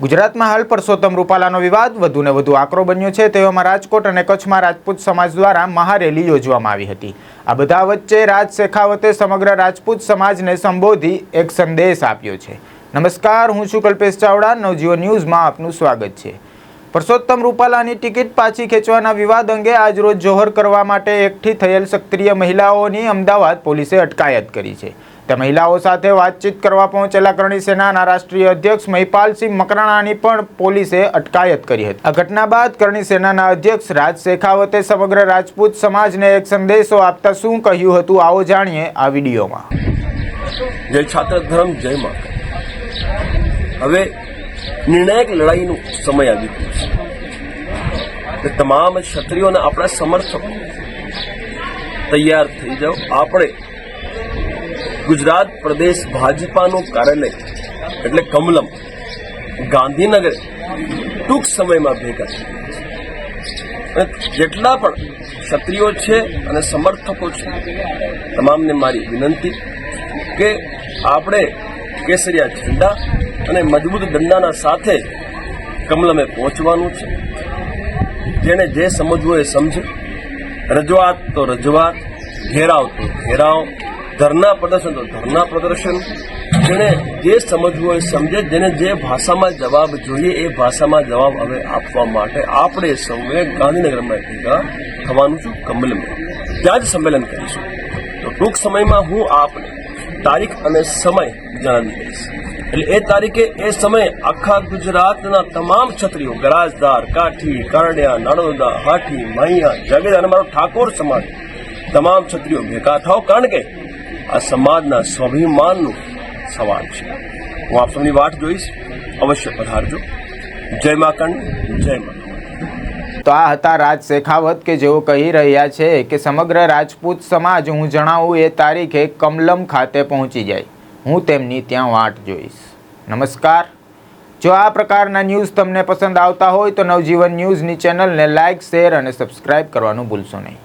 ગુજરાતમાં હાલ પરસોત્તમ રૂપાલાનો વિવાદ વધુને વધુ આકરો બન્યો છે. તેવામાં રાજકોટ અને કચ્છમાં રાજપૂત સમાજ દ્વારા મહારેલી યોજવામાં આવી હતી. આ બધા વચ્ચે રાજ શેખાવતે સમગ્ર રાજપૂત સમાજને સંબોધી એક સંદેશ આપ્યો છે. નમસ્કાર, હું છું કલ્પેશ ચાવડા. નવજીવન ન્યૂઝમાં આપનું સ્વાગત છે. પરસોત્તમ રૂપાલાની ટિકિટ પાછી ખેંચવાના વિવાદ અંગે આજરોજ જોહર કરવા માટે એકઠી થયેલ સક્રિય મહિલાઓની અમદાવાદ પોલીસે અટકાયત કરી છે. તે મહિલાઓ સાથે વાતચીત કરવા પહોંચેલા કરણી સેનાના રાષ્ટ્રીય અધ્યક્ષ મહિપાલસિંહ મકરાણાની પણ પોલીસે અટકાયત કરી હતી. આ ઘટના બાદ કરણી સેનાના અધ્યક્ષ રાજ શેખાવતે સમગ્ર રાજપૂત સમાજને એક સંદેશો આપતા શું કહ્યું હતું આવો જાણીએ આ વિડીયોમાં. જય છાત્ર ધર્મ, જય મા હવે નિર્ણાયક લડાઈનો સમય આવી ગયો છે. તમામ ક્ષત્રિયોને આપણા સમર્થકો તૈયાર થઈ જાઓ. આપણે ગુજરાત પ્રદેશ ભાજપાનું કાર્યાલય, એટલે કમલમ, ગાંધીનગર ટૂંક સમયમાં ભેગા અને જેટલા પણ ક્ષત્રિયો છે અને સમર્થકો છે, તમામને મારી વિનંતી કે આપણે કેસરિયા ઝંડા અને મજબૂત દંડાના સાથે કમલમે પહોંચવાનું છે. જેને જે સમજવું એ સમજે. રજૂઆત તો રજૂઆત, ઘેરાવ તો ઘેરાવ ધરના પ્રદર્શન, તો ધરના પ્રદર્શન, જેને જે સમજવું હોય સમજે, જેને જે ભાષામાં જવાબ જોઈએ એ ભાષામાં જવાબ હવે આપવા માટે આપણે સૌએ ગાંધીનગરમાં ભેગા થવાનું છું કમલમાં. ત્યાં જ સંમેલન કરીશું. તો ટૂંક સમયમાં હું આપને તારીખ અને સમય જણાવી દઈશ. એટલે એ તારીખે, એ સમયે આખા ગુજરાતના તમામ ક્ષત્રિયો ગરાજદાર, કાઠી, કારડિયા નાણોદા હાઠી માહિયા જાગીર અને મારો ઠાકોર સમાજ, તમામ ક્ષત્રિયો ભેગા થાવ કારણ કે આ સમાજના સ્વાભિમાનનું સવાલ છે. હું આપ સૌની વાટ જોઈશ. અવશ્ય પધારજો. જય મા જય મા તો આ હતા રાજ શેખાવત કે જેઓ કહી રહ્યા છે કે સમગ્ર રાજપૂત સમાજ હું જણાવું એ તારીખે કમલમ ખાતે પહોંચી જાય. હું તેમની ત્યાં વાટ જોઈશ. નમસ્કાર. જો આ પ્રકારના ન્યૂઝ તમને પસંદ આવતા હોય તો નવજીવન ન્યૂઝની ચેનલને લાઇક શેર અને સબસ્ક્રાઇબ કરવાનું ભૂલશો નહીં.